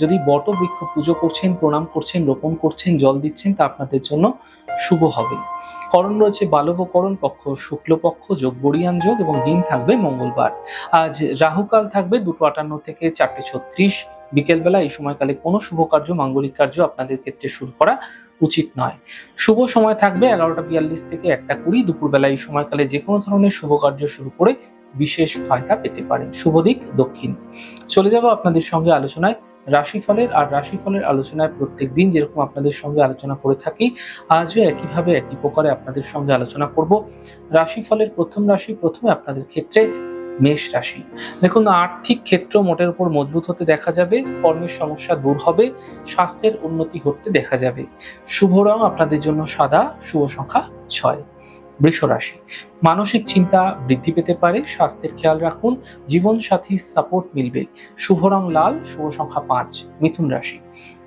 যদি বট বৃক্ষ পুজো করছেন, প্রণাম করছেন, রোপণ করছেন, জল দিচ্ছেন, তা আপনাদের জন্য শুভ হবে। করণ রয়েছে বালবকরণ পক্ষ, শুক্লপক্ষ যোগ বরিয়ান যোগ এবং দিন থাকবে মঙ্গলবার। আজ রাহুকাল থাকবে দুটো আটান্ন থেকে চারটে ছত্রিশ। বিকেলবেলা এই সময়কালে কোনো শুভ কার্য, মাঙ্গলিক কার্য আপনাদের ক্ষেত্রে শুরু করা উচিত নয়। শুভ সময় থাকবে এগারোটা বিয়াল্লিশ থেকে একটা কুড়ি। দুপুরবেলা এই সময়কালে যে কোনো ধরনের শুভ কার্য শুরু করে বিশেষ ফায়দা পেতে পারেন। শুভ দিক দক্ষিণ। চলে যাব আপনাদের সঙ্গে আলোচনায়। রাশিফলের আর রাশিফলের আলোচনায় প্রত্যেক দিন যেরকম আপনাদের সঙ্গে আলোচনা করে থাকি, আজও একইভাবে একই প্রকারে আপনাদের সঙ্গে আলোচনা করব। রাশিফলের প্রথম রাশি প্রথমে আপনাদের ক্ষেত্রে মেষ রাশি। দেখুন, আর্থিক ক্ষেত্র মোটের উপর মজবুত হতে দেখা যাবে, কর্মের সমস্যা দূর হবে, স্বাস্থ্যের উন্নতি ঘটতে দেখা যাবে। শুভ রং আপনাদের জন্য সাদা, শুভ সংখ্যা ছয়। বৃষ রাশি মানসিক চিন্তা বৃদ্ধি পেতে পারে, স্বাস্থ্যের খেয়াল রাখুন জীবন সাথীর সাপোর্ট মিলবে। শুভ রং লাল, শুভ সংখ্যা পাঁচ, মিথুন রাশি।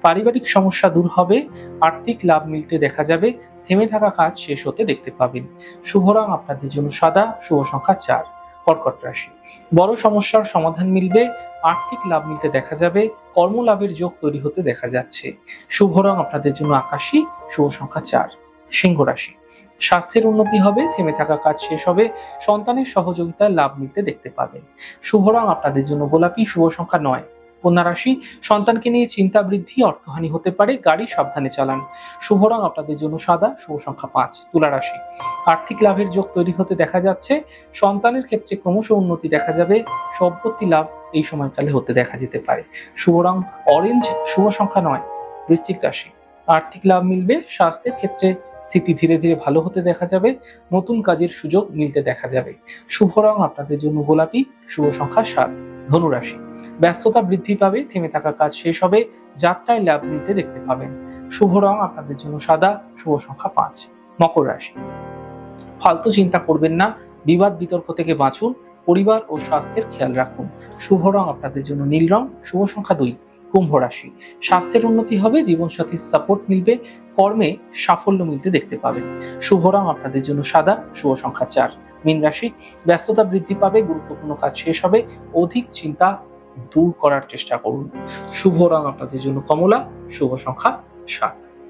পারিবারিক সমস্যা দূর হবে, আর্থিক লাভ মিলতে দেখা যাবে, থেমে থাকা কাজ শেষ হতে দেখতে পাবেন। শুভ রং আপনাদের জন্য সাদা, শুভ সংখ্যা চার, কর্কট রাশি। বড় সমস্যার সমাধান মিলবে, আর্থিক লাভ মিলতে দেখা যাবে, কর্মলাভের যোগ তৈরি হতে দেখা যাচ্ছে। শুভ রং আপনাদের জন্য আকাশী, শুভ সংখ্যা চার, সিংহ রাশি। স্বাস্থ্যের উন্নতি হবে, থেমে থাকা কাজ শেষ হবে, সন্তানের সহযোগিতায় লাভ মিলতে দেখতে পাবেন। শুভ রং আপনাদের জন্য গোলাপি, শুভ সংখ্যা নয়। কন্যা রাশি, সন্তানকে নিয়ে চিন্তা বৃদ্ধি, অর্থহানি হতে পারে, গাড়ি সাবধানে চালান। শুভ রং আপনাদের জন্য সাদা, শুভ সংখ্যা পাঁচ, তুলা রাশি। আর্থিক লাভের যোগ তৈরি হতে দেখা যাচ্ছে। সন্তানের ক্ষেত্রে ক্রমশ উন্নতি দেখা যাবে, সম্পত্তি লাভ এই সময়কালে হতে দেখা যেতে পারে। শুভ রং অরেঞ্জ, শুভ সংখ্যা নয়, বৃশ্চিক রাশি। আর্থিক লাভ মিলবে, স্বাস্থ্যের ক্ষেত্রে স্থিতি ধীরে ধীরে ভালো হতে দেখা যাবে, নতুন কাজের সুযোগ মিলতে দেখা যাবে। শুভ রং আপনাদের জন্য গোলাপি, শুভ সংখ্যা সাত, ধনুরাশি। ব্যস্ততা বৃদ্ধি পাবে, থেমে থাকা কাজ শেষ হবে, যাত্রায় লাভ মিলতে দেখতে পাবেন। শুভ রং আপনাদের জন্য সাদা, শুভ সংখ্যা পাঁচ, মকর রাশি। ফালতু চিন্তা করবেন না, বিবাদ বিতর্ক থেকে বাঁচুন, পরিবার ও স্বাস্থ্যের খেয়াল রাখুন। শুভ রং আপনাদের জন্য নীল রং, শুভ সংখ্যা দুই। কুম্ভ রাশি। স্বাস্থ্যের উন্নতি হবে জীবনসাথীর সাপোর্ট মিলবে, কর্মে সাফল্য মিলতে দেখতে পাবে। শুভ রং আপনাদের জন্য সাদা, শুভ সংখ্যা চার। মীন রাশি, ব্যস্ততা বৃদ্ধি পাবে, গুরুত্বপূর্ণ কাজ শেষ হবে, অধিক চিন্তা দূর করার চেষ্টা করুন। শুভ রং আপনাদের জন্য কমলা, শুভ সংখ্যা সাত।